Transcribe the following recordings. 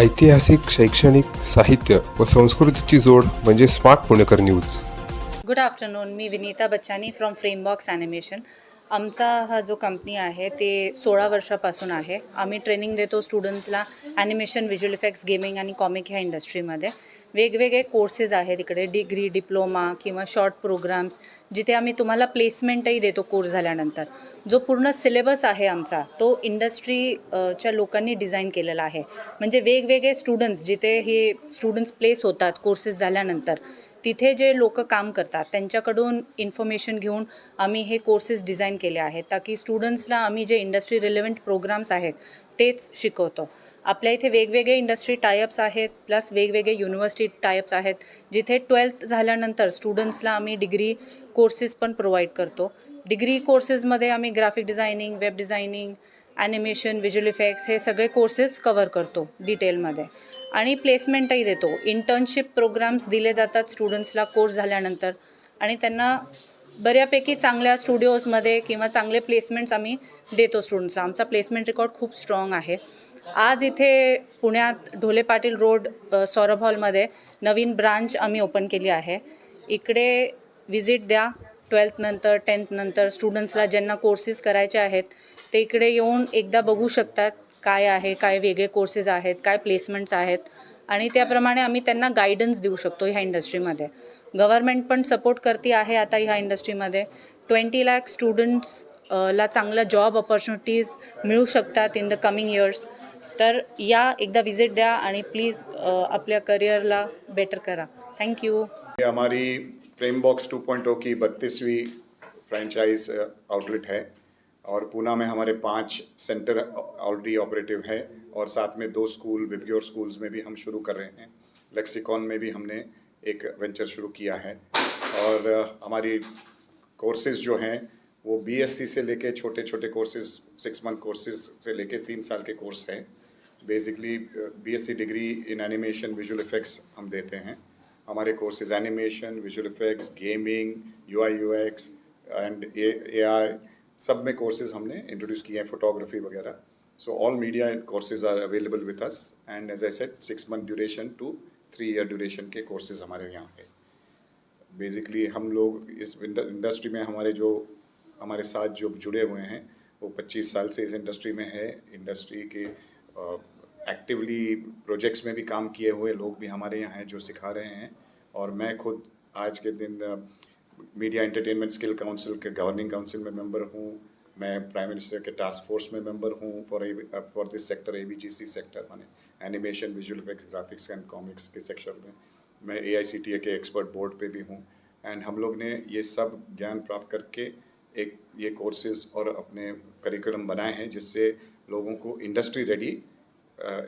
ऐतिहासिक शैक्षणिक साहित्य व संस्कृतीची जोड म्हणजे स्मार्ट पुणेकर news. Good afternoon me Vinita Bachchani from Framebox animation आमचा हा जो कंपनी आहे ते सोळा वर्षापासून आहे. आम्ही ट्रेनिंग देतो स्टुडंट्सला ॲनिमेशन व्हिज्युअल इफेक्ट्स गेमिंग आणि कॉमिक ह्या इंडस्ट्रीमध्ये वेगवेगळे कोर्सेस आहेत इकडे डिग्री डिप्लोमा किंवा शॉर्ट प्रोग्राम्स जिथे आम्ही तुम्हाला प्लेसमेंटही देतो कोर्स झाल्यानंतर. जो पूर्ण सिलेबस आहे आमचा तो इंडस्ट्री च्या लोकांनी डिझाईन केलेला आहे. म्हणजे वेगवेगळे स्टुडंट्स जिथे हे स्टुडंट्स प्लेस होतात कोर्सेस झाल्यानंतर तिथे जे लोक काम करतात त्यांच्याकडून इन्फॉर्मेशन घेऊन आम्ही हे कोर्सेस डिझाईन केले आहेत ताकी स्टुडंट्सला आम्ही जे इंडस्ट्री रिलेव्हंट प्रोग्राम्स आहेत तेच शिकवतो. आपल्या इथे वेगवेगळे इंडस्ट्री टायअप्स आहेत प्लस वेगवेगळे युनिव्हर्सिटी टायअप्स आहेत जिथे ट्वेल्थ झाल्यानंतर स्टुडंट्सला आम्ही डिग्री कोर्सेस पण प्रोव्हाइड करतो. डिग्री कोर्सेसमध्ये आम्ही graphic designing web designing animation visual effects हे सगळे कोर्सेस कवर करतो डिटेलमध्ये आणि प्लेसमेंटही देतो. इंटर्नशिप प्रोग्राम्स दिले जातात स्टुडंट्सला कोर्स झाल्यानंतर. आणि त्यांना बऱ्यापैकी चांगल्या स्टुडिओजमध्ये किंवा चांगले प्लेसमेंट्स आम्ही देतो स्टुडंट्सला आमचा प्लेसमेंट रेकॉर्ड खूप स्ट्रॉंग आहे. आज इथे पुण्यात ढोले पाटील रोड सौरभ हॉलमध्ये नवीन ब्रांच आम्ही ओपन केली आहे. इकडे विजिट द्या. ट्वेल्थनंतर टेन्थनंतर स्टुडंट्सला ज्यांना कोर्सेस करायचे आहेत ते इकडे येऊन एकदा बघू शकतात काय आहे काय वेगळे कोर्सेस आहेत काय प्लेसमेंट्स आहेत. आणि त्याप्रमाणे आम्ही त्यांना गायडन्स देऊ शकतो ह्या इंडस्ट्रीमध्ये गव्हर्मेंट पण सपोर्ट करते आहे आता ह्या इंडस्ट्रीमध्ये ट्वेंटी लॅक स्टुडंट्स ला चांगल्या जॉब ऑपॉर्च्युनिटीज मिळू शकतात इन द कमिंग इयर्स तर या एकदा विजिट द्या आणि प्लीज आपल्या करिअरला बेटर करा. थँक्यू ये हमारी फ्रेम बॉक्स 2.0 की बत्तीसवीं फ्रेंचाइज आउटलेट है। और पूना में हमारे पाँच सेंटर ऑलरेडी ऑपरेटिव है और साथ में दो स्कूल विप्योर स्कूल्स में भी हम शुरू कर रहे हैं। लेक्सिकॉन में भी हमने एक वेंचर शुरू किया है। और हमारी कोर्सेज जो हैं, वो बीएससी से लेके छोटे छोटे कोर्सेज सिक्स मंथ कोर्सेज से लेके तीन साल के कोर्स हैं। Basically BSc degree in animation visual effects हम देते हैं। हमारे courses animation visual effects gaming U I and A R सब में कोर्सेज हमने इंट्रोड्यूस किए हैं फोटोग्राफी वगैरह। So all media courses are available with us and as I said six month duration to three year duration के courses हमारे यहाँ है बेसिकली हम लोग इस इंडस्ट्री में हमारे जो, हमारे साथ जो जुड़े हुए हैं, वो 25 साल से इस इंडस्ट्री में है। इंडस्ट्री के एक्टिवली प्रोजेक्ट्स में भी काम किए हुए लोग भी हमारे यहाँ हैं जो सिखा रहे हैं। और मैं खुद आज के दिन मीडिया एंटरटेनमेंट स्किल काउंसिल के गवर्निंग काउंसिल में मेंबर हूँ। मैं प्राइम मिनिस्टर के टास्क फोर्स में मेंबर हूँ for for this sector a sector माने animation visual effects graphics and comics के सेक्शन में। मैं ए आई के एक्सपर्ट बोर्ड पे भी हूँ। एंड हम लोग ने ये सब ज्ञान प्राप्त करके एक, ये कोर्सेज और अपने करिकुलम बनाए हैं, जिससे लोगों को इंडस्ट्री रेडी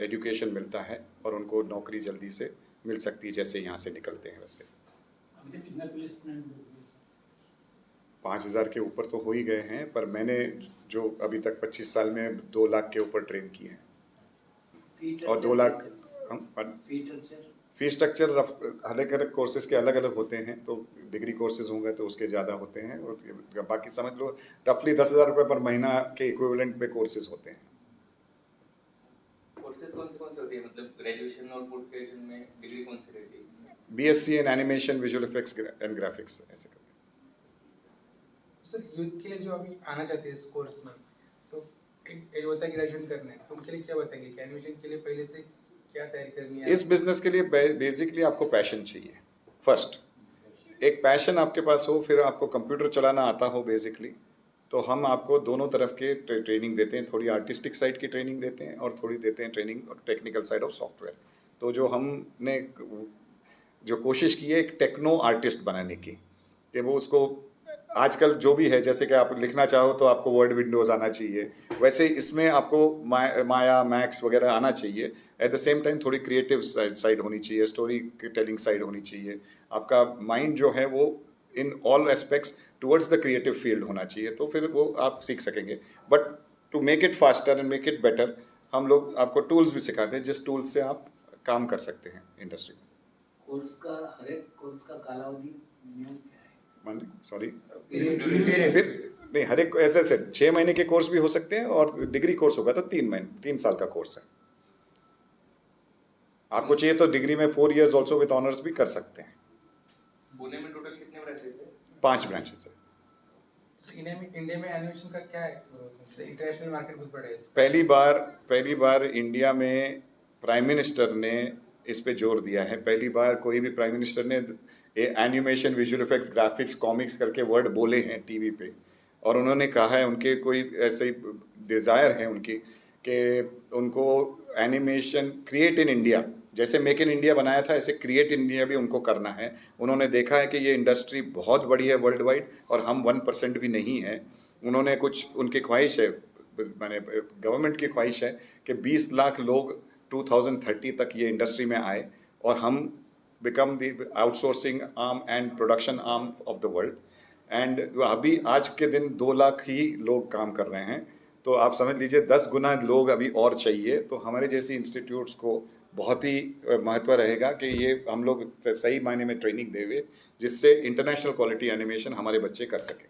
एजुकेशन मिलता है और उनको नौकरी जल्दी से मिल सकती है, जैसे यहाँ से निकलते हैं वैसे। पाँच हज़ार के ऊपर तो हो ही गए हैं पर मैंने जो अभी तक पच्चीस साल में दो लाख के ऊपर ट्रेन किए हैं। और दो लाख हम फ़ी स्ट्रक्चर रफ अलग अलग कोर्सेज के अलग अलग होते हैं तो डिग्री कोर्सेज होंगे तो उसके ज़्यादा होते हैं और बाकी समझ लो रफली दस हज़ार रुपये पर महीना के इक्विवेलेंट पे कोर्सेज होते हैं। कोर्सेज कौन से कौन से होती है? मतलब ग्रेजुएशन और पोस्ट ग्रेजुएशन में डिग्री कौन सी रहती है? B S C in animation visual effects and graphics ऐसे। सर यूथ के लिए जो अभी आना चाहते हैं इस कोर्स में तो एक होता है ग्रेजुएशन करना तो उनके लिए क्या बताएँगे? कि एनिमेशन के लिए पहले से क्या तैयारी करनी है? इस बिज़नेस के लिए बेसिकली आपको पैशन चाहिए फ़र्स्ट एक पैशन आपके पास हो फिर आपको कंप्यूटर चलाना आता हो बेसिकली तो हम आपको दोनों तरफ़ के ट्रे, ट्रेनिंग देते हैं थोड़ी आर्टिस्टिक साइड की ट्रेनिंग देते हैं और थोड़ी देते हैं training technical side of software तो जो हमने जो कोशिश की है एक टेक्नो आर्टिस्ट बनाने की कि वो उसको आजकल जो भी है, जैसे कि आप लिखना चाहो तो आपको वर्ड विंडोज़ आना चाहिए। वैसे इसमें आपको मा- माया मैक्स वगैरह आना चाहिए। एट द सेम टाइम थोड़ी क्रिएटिव साइड होनी चाहिए स्टोरी टेलिंग साइड होनी चाहिए। आपका माइंड जो है वो in all aspects towards the creative field होना चाहिए तो फिर वो आप सीख सकेंगे। But to make it faster and make it better हम लोग आपको टूल्स भी सिखाते हैं जिस टूल्स से आप काम कर सकते हैं इंडस्ट्री में। कोर्स का, हर एक कोर्स का कालावधि माने सॉरी फिर नहीं हर एक ऐसे ऐसे छः महीने के कोर्स भी हो सकते हैं और डिग्री कोर्स होगा तो तीन महीने तीन साल का कोर्स है। आपको चाहिए तो डिग्री में four years also with honours भी कर सकते हैं। पुणे में टोटल कितने ब्रांचेस है? पाँच ब्रांचेस है। इंडिया में एनिमेशन का क्या है इंटरनेशनल मार्केट बहुत बड़ा है पहली बार पहली बार इंडिया में प्राइम मिनिस्टर ने इस पे ज़ोर दिया है। पहली बार कोई भी प्राइम मिनिस्टर ने animation visual effects graphics comics करके वर्ड बोले हैं टीवी पे। और उन्होंने कहा है, उनके कोई ऐसे डिज़ायर है उनकी, कि उनको एनिमेशन क्रिएट इन इंडिया जैसे मेक इन इंडिया बनाया था, ऐसे क्रिएट इंडिया भी उनको करना है। उन्होंने देखा है कि ये इंडस्ट्री बहुत बड़ी है वर्ल्ड वाइड और हम वन परसेंट भी नहीं है। उन्होंने कुछ, उनकी ख्वाहिश है, मैंने गवर्नमेंट की ख्वाहिश है कि 20 लाख लोग 2030 तक ये इंडस्ट्री में आए, और हम become the outsourcing arm and production arm of the world and अभी आज के दिन दो लाख ही लोग काम कर रहे हैं। तो आप समझ लीजिए, दस गुना लोग अभी और चाहिए। तो हमारे जैसे इंस्टीट्यूट्स को बहुत ही महत्व रहेगा कि ये हम लोग सही मायने में ट्रेनिंग देवे, जिससे इंटरनेशनल क्वालिटी एनिमेशन हमारे बच्चे कर सकें।